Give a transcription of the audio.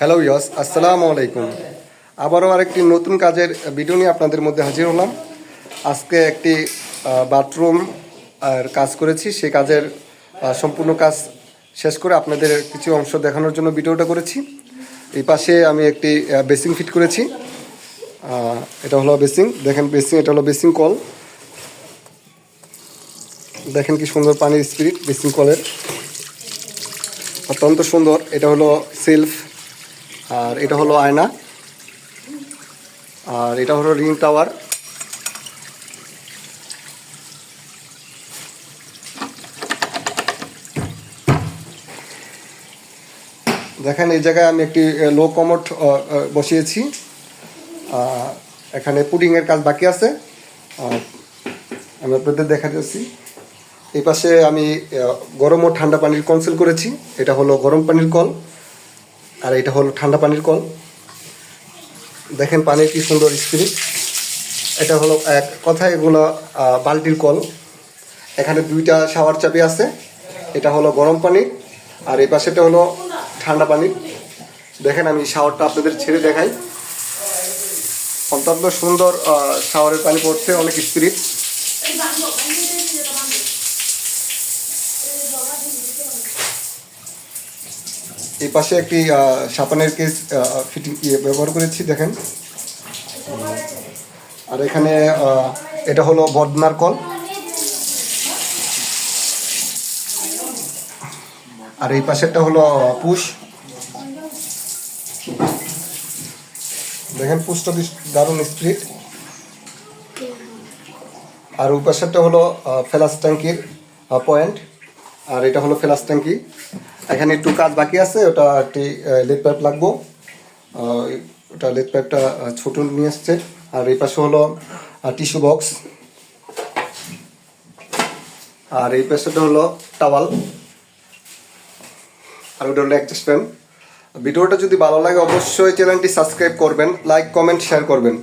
Hello ইয়স আসসালামু আলাইকুম আবারও আরেকটি নতুন কাজের ভিডিও নিয়ে আপনাদের মধ্যে হাজির হলাম। আজকে একটি বাথরুম আর কাজ করেছি। সেই কাজের সম্পূর্ণ কাজ শেষ করে আপনাদের কিছু অংশ দেখানোর জন্য ভিডিওটা করেছি। এই পাশে আমি একটি বেসিং ফিট করেছি। এটা হলো বেসিং দেখেন বেসিং এটা হলো বেসিং কল। দেখেন কি সুন্দর পানির স্পিরিট বেসিং কলের। অত্যন্ত সুন্দর। এটা হলো সেলফ আর এটা হলো আয়না। আর এটা হলো রিং টাওয়ার। দেখেন, এই জায়গায় আমি একটি লো কমোড বসিয়েছি। এখানে পুডিংয়ের কাজ বাকি আছে। আমি আপনাদের দেখা যাচ্ছি এই পাশে আমি গরম ও ঠান্ডা পানির কনসেল করেছি। এটা হলো গরম পানির কল। আর এটা হলো ঠান্ডা পানির কল। দেখেন পানির কি সুন্দর স্পিরিট এটা হলো এক কথায় এগুলো বালতির কল। এখানে দুইটা শাওয়ার চাবি আছে। এটা হলো গরম পানি আর এই পাশেটা হলো ঠান্ডা পানি। দেখেন আমি শাওয়ারটা আপনাদের ছেড়ে দেখাই। অত্যন্ত সুন্দর শাওয়ারের পানি পড়ছে, অনেক স্পিরিট এই পাশে একটি সাপানের কেস ফিটিং ইয়ে ব্যবহার করেছি, দেখেন। আর এখানে এটা হলো বদনার কল। আর এই পাশেরটা হলো পুশ দেখেন পুশটা দারুণ স্পিরিট আর ওই পাশেরটা হলো ফেলাস ট্যাঙ্কির পয়েন্ট। আর এটা হলো ফেলাস ট্যাঙ্কি। এখানে একটু কাজ বাকি আছে, ওটা একটি লেট পাইপ লাগবো। ওটা লেট পাইপটা ছোট নিয়ে এসছে। আর এই পাশে হলো টিস্যু বক্স আর এই পাশেটা হলো টাওয়াল আর ওটা হলো অ্যাডজাস্ট ভিডিওটা যদি ভালো লাগে, অবশ্যই চ্যানেলটি সাবস্ক্রাইব করবেন লাইক কমেন্ট শেয়ার করবেন।